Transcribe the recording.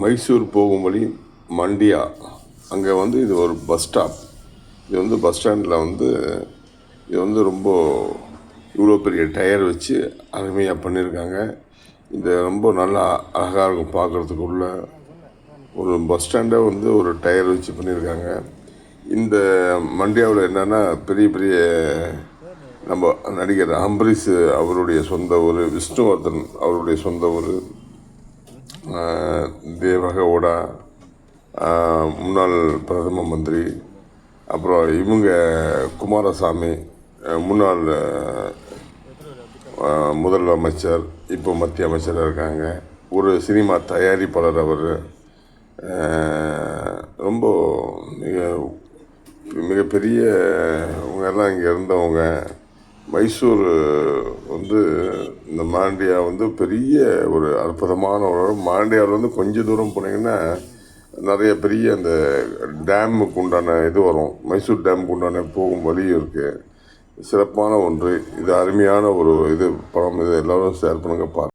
மைசூர் போகும் வழி மண்டியா. அங்கே வந்து இது ஒரு பஸ் ஸ்டாப். இது வந்து பஸ் ஸ்டாண்டில் வந்து இது வந்து ரொம்ப இவ்வளோ பெரிய டயர் வச்சு அருமையாக பண்ணியிருக்காங்க இது ரொம்ப நல்லா அழகாக இருக்கும் பார்க்குறதுக்குள்ள ஒரு பஸ் ஸ்டாண்டை வந்து ஒரு டயர் வச்சு பண்ணியிருக்காங்க இந்த மண்டியாவில் என்னென்னா பெரிய பெரிய நம்ம நடிகர் அம்பரீஷ் அவருடைய சொந்த ஊர் விஷ்ணுவர்தன் அவருடைய சொந்த ஊர். தேவகவுடா முன்னாள் பிரதம மந்திரி அப்புறம் இவங்க குமாரசாமி முன்னாள் முதல் அமைச்சர் இப்போ மத்திய அமைச்சராக இருக்காங்க. ஒரு சினிமா தயாரிப்பாளர் அவர். ரொம்ப மிக மிகப்பெரிய இவங்க எல்லாம் இங்கே இருந்தவங்க. மைசூர் வந்து இந்த மாண்டியா வந்து பெரிய ஒரு அற்புதமான ஒரு இடம். மாண்டியாவில் வந்து கொஞ்சம் தூரம் போனீங்கன்னா நிறைய பெரிய அந்த டேமுக்கு உண்டான இது வரும். மைசூர் டேமுக்கு உண்டான போகும் வழியும் இருக்குது சிறப்பான ஒன்று. இது அருமையான ஒரு இது படம். இது எல்லோரும் ஷேர் பண்ணுங்கள் பாருங்கள்